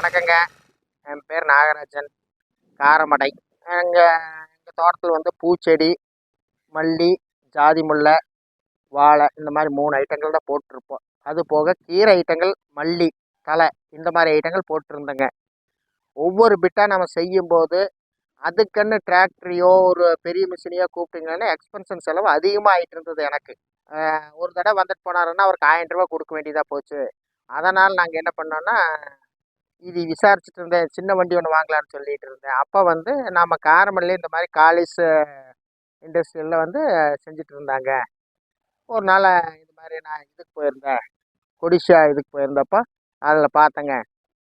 வணக்கங்க. என் பேர் நாகராஜன். காரமடை. எங்கள் எங்கள் தோட்டத்தில் வந்து பூச்செடி மல்லி ஜாதி முல்லை வாழை இந்த மாதிரி மூணு ஐட்டங்கள் தான் போட்டிருப்போம். அது போக கீரை ஐட்டங்கள் மல்லி தலை இந்த மாதிரி ஐட்டங்கள் போட்டிருந்தேங்க. ஒவ்வொரு பிட்டாக நம்ம செய்யும்போது அதுக்குன்னு டிராக்டரையோ ஒரு பெரிய மிஷினையோ கூப்பிட்டீங்கன்னா எக்ஸ்பென்ஷன் செலவு அதிகமாக ஆகிட்டு இருந்தது எனக்கு. ஒரு தடவை வந்துட்டு போனாருன்னா அவருக்கு ஆயிரம் ரூபா கொடுக்க வேண்டியதாக போச்சு. அதனால் நாங்கள் என்ன பண்ணோன்னா இது விசாரிச்சுட்டு இருந்தேன் சின்ன வண்டி ஒன்று வாங்கலாம்னு சொல்லிட்டு இருந்தேன் அப்போ வந்து நம்ம காரமல்லே இந்த மாதிரி காலேஜ் இண்டஸ்ட்ரியில் வந்து செஞ்சுட்டு இருந்தாங்க ஒரு நாள் இது மாதிரி நான் இதுக்கு போயிருந்தேன். கொடிஷா இதுக்கு போயிருந்தப்போ அதில் பார்த்தேங்க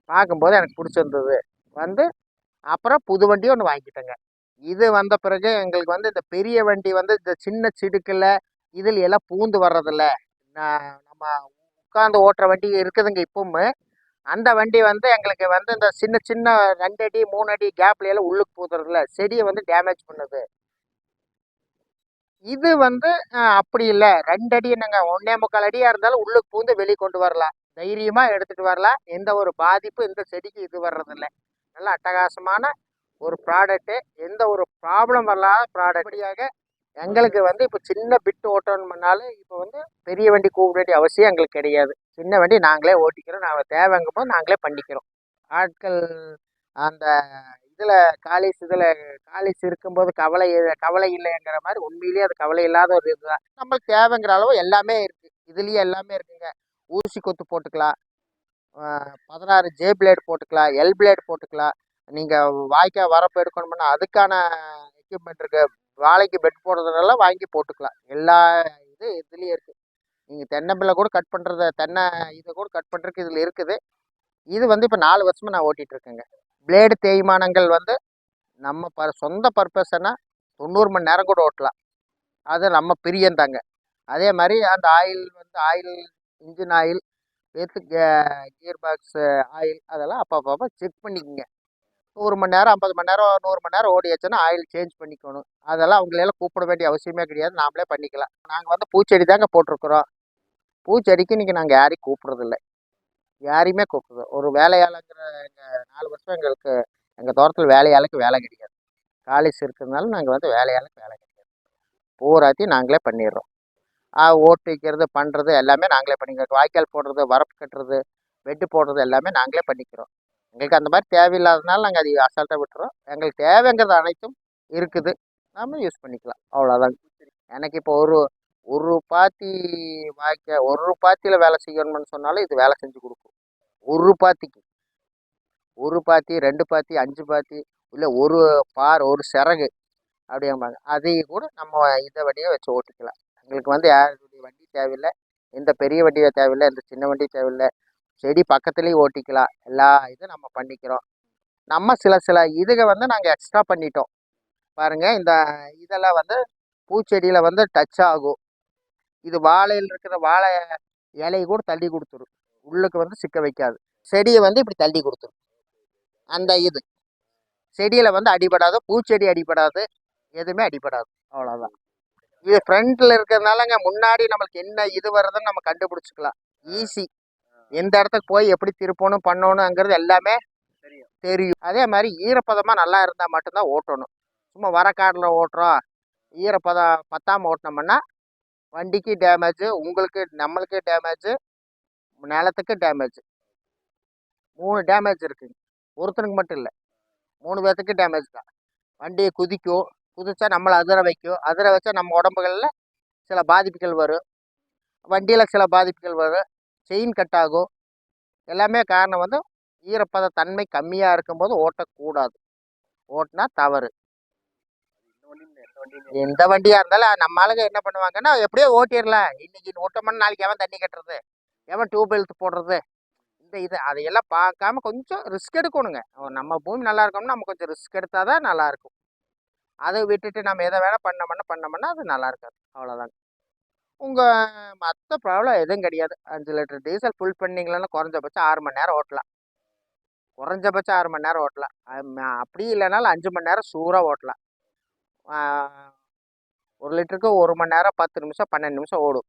பார்க்கும்போது எனக்கு பிடிச்சிருந்தது. வந்து அப்புறம் புது வண்டி ஒன்று வாங்கிட்டேங்க. இது வந்த பிறகு எங்களுக்கு வந்து இந்த பெரிய வண்டி வந்து இந்த சின்ன சிடுக்கில் இதில் எல்லாம் பூந்து வர்றதில்ல. நான் நம்ம உட்காந்து ஓட்டுற வண்டி இருக்குதுங்க இப்பவும். அந்த வண்டி வந்து எங்களுக்கு வந்து இந்த சின்ன சின்ன ரெண்டு அடி மூணு அடி கேப்ல எல்லாம் உள்ளுக்கு போதுறதுல செடியை வந்து டேமேஜ் பண்ணுது. இது வந்து அப்படி இல்லை. ரெண்டு அடி என்னங்க ஒன்னே முக்கால் அடியாக இருந்தாலும் உள்ளுக்கு பூந்து வெளியே கொண்டு வரலாம். தைரியமாக எடுத்துகிட்டு வரலாம். எந்த ஒரு பாதிப்பும் இந்த செடிக்கு இது வர்றதில்ல. நல்ல அட்டகாசமான ஒரு ப்ராடக்ட்டு எந்த ஒரு ப்ராப்ளம் வரலாத ப்ராடக்டியாக எங்களுக்கு வந்து இப்போ சின்ன பிட்டு ஓட்டணும்னாலும் இப்போ வந்து பெரிய வண்டி கூப்பிட வேண்டிய அவசியம் எங்களுக்கு கிடையாது. சின்ன வண்டி நாங்களே ஓட்டிக்கிறோம். நாங்கள் தேவைங்கும் போது நாங்களே பண்ணிக்கிறோம். ஆட்கள் அந்த இதில் காலேஜ் இதில் காலேஜ் இருக்கும்போது கவலை கவலை இல்லைங்கிற மாதிரி உண்மையிலேயே அது கவலை இல்லாத ஒரு இதுதான். நம்மளுக்கு தேவைங்கிற அளவு எல்லாமே இருக்குது இதுலேயே எல்லாமே இருக்குங்க. ஊசி கொத்து போட்டுக்கலாம். பதினாறு ஜே பிளேட் போட்டுக்கலாம். எல் பிளேட் போட்டுக்கலாம். நீங்கள் வாய்க்கால் வரப்பு எடுக்கணும்னா அதுக்கான எக்யூப்மெண்ட் இருக்குது வாழைக்கு பெட் போடுறதெல்லாம் வாங்கி போட்டுக்கலாம். எல்லா இது இதுலேயும் இருக்குது நீங்கள் தென்னம்பிள்ளை கூட கட் பண்ணுறத தென்னை இதை கூட கட் பண்ணுறதுக்கு இதில் இருக்குது. இது வந்து இப்போ நாலு வருஷமாக நான் ஓட்டிகிட்டு இருக்கேங்க பிளேடு தேய்மானங்கள் வந்து நம்ம ப சொந்த பர்பஸ்னா தொண்ணூறு மணி நேரம் கூட ஓட்டலாம். அது நம்ம பிரியந்தாங்க அதே மாதிரி அந்த ஆயில் வந்து oil engine oil with gear box oil அதெல்லாம் அப்பப்போ செக் பண்ணிக்கோங்க. நூறு மணி நேரம் ஐம்பது மணி நேரம் நூறு மணி நேரம் ஓடியாச்சுன்னா ஆயில் சேஞ்ச் பண்ணிக்கணும். அதெல்லாம் அவங்களெல்லாம் கூப்பிட வேண்டிய அவசியமே கிடையாது. நாமளே பண்ணிக்கலாம். நாங்கள் வந்து பூச்செடி தாங்க போட்டிருக்குறோம். பூச்செடிக்கு இன்றைக்கி நாங்கள் யாரையும் கூப்பிட்றதில்ல. யாரையுமே கூப்பிடுறது ஒரு வேலையாளுங்கிற எங்கள் நாலு வருஷம் எங்களுக்கு எங்கள் தோட்டத்தில் வேலையாளுக்கு வேலை கிடையாது. காலேஜ் இருக்கிறதுனால நாங்கள் வந்து வேலையாளுக்கு வேலை கிடையாது. பூராத்தையும் நாங்களே பண்ணிடுறோம். ஓட்டு வைக்கிறது பண்ணுறது எல்லாமே நாங்களே பண்ணிக்கிறோம் வாய்க்கால் போடுறது வரப்பு கட்டுறது பெட்டு போடுறது எல்லாமே நாங்களே பண்ணிக்கிறோம். எங்களுக்கு அந்த மாதிரி தேவையில்லாதனால நாங்கள் அதை அசால்ட்டாக விட்டுறோம். எங்களுக்கு தேவைங்கிறது அனைத்தும் இருக்குது. நாம யூஸ் பண்ணிக்கலாம். அவ்வளோதான் எனக்கு இப்போ ஒரு ஒரு பாத்தி வாய்க்க ஒரு பாத்தியில் வேலை செய்யணும்னு சொன்னாலும் இது வேலை செஞ்சு கொடுக்கும். ஒரு பாத்திக்கு. ஒரு பாத்தி ரெண்டு பாத்தி அஞ்சு பாத்தி இல்லை ஒரு பார் ஒரு சிறகு அப்படிம்பாங்க. அதையும் கூட நம்ம இதை வண்டியை வச்சு ஓட்டிக்கலாம். எங்களுக்கு வந்து யாருடைய வண்டி தேவையில்லை. எந்த பெரிய வண்டியை தேவையில்லை எந்த சின்ன வண்டி தேவையில்லை. செடி பக்கத்துலேயும் ஓட்டிக்கலாம். எல்லா இதுவும் நம்ம பண்ணிக்கிறோம். நம்ம சில சில இதுக வந்து நாங்கள் எக்ஸ்ட்ரா பண்ணிட்டோம். பாருங்கள் இந்த இதெல்லாம் வந்து பூச்செடியில் வந்து டச் ஆகும். இது வாழையில் இருக்கிற வாழை இலையை கூட தள்ளி கொடுத்துரும். உள்ளுக்கு வந்து சிக்க வைக்காது. செடியை வந்து இப்படி தள்ளி கொடுத்துரும். அந்த இது. செடியில் வந்து அடிபடாது பூச்செடி அடிபடாது எதுவுமே அடிபடாது. அவ்வளோதான் இது ஃப்ரண்ட்டில் இருக்கிறதுனாலங்க முன்னாடி நம்மளுக்கு என்ன இது வருதுன்னு நம்ம கண்டுபிடிச்சிக்கலாம். ஈஸி எந்த இடத்துக்கு போய் எப்படி திருப்பணும் பண்ணணுங்கிறது எல்லாமே தெரியும். தெரியும். அதே மாதிரி ஈரப்பதமாக நல்லா இருந்தால் மட்டும்தான் ஓட்டணும். சும்மா வரக்காடில் ஓட்டுறோம். ஈரப்பதம் பத்தாமல் ஓட்டினோம்னா வண்டிக்கு டேமேஜ் உங்களுக்கு நம்மளுக்கு டேமேஜ் நிலத்துக்கு டேமேஜ் மூணு டேமேஜ் இருக்குங்க. ஒருத்தனுக்கு மட்டும் இல்லை. மூணு பேர்த்துக்கு டேமேஜ் தான். வண்டியை குதிக்கும் குதிச்சா நம்மளை அதிர வைக்கும் அதிர வச்சா நம்ம உடம்புகளில் சில பாதிப்புகள் வரும். வண்டியில் சில பாதிப்புகள் வரும். செயின் கட் ஆகும். எல்லாமே காரணம் வந்து ஈரப்பத தன்மை கம்மியாக இருக்கும்போது ஓட்டக்கூடாது. ஓட்டினா தவறு. எந்த வண்டியாக இருந்தாலும் நம்ம ஆளுங்க என்ன பண்ணுவாங்கன்னா எப்படியோ ஓட்டிடலாம். இன்னைக்கு ஓட்டமான நாளைக்கு எவன் தண்ணி கட்டுறது? எவன் டியூப் வெல்த் போடுறது? இந்த இது அதையெல்லாம் பார்க்காம கொஞ்சம் ரிஸ்க் எடுக்கணுங்க. நம்ம பூமி நல்லா இருக்கணும்னா நம்ம கொஞ்சம் ரிஸ்க் எடுத்தால் தான் நல்லாயிருக்கும் அதை விட்டுட்டு நம்ம எதை வேணால் பண்ணோம்னா பண்ணோம்னா அது நல்லா இருக்காது. அவ்வளோதாங்க உங்கள் மற்ற ப்ராப்ளம் எதுவும் கிடையாது. அஞ்சு லிட்டர் டீசல் ஃபுல் பண்ணிங்களன்னா குறைஞ்சபட்சம் ஆறு மணி நேரம் ஓட்டலாம். குறைஞ்சபட்சம் ஆறு மணி நேரம் ஓட்டலாம். அப்படி இல்லைனாலும் அஞ்சு மணி நேரம் சூறாக ஓட்டலாம். ஒரு லிட்டருக்கு ஒரு மணி நேரம் பத்து நிமிஷம் பன்னெண்டு நிமிஷம் ஓடும்.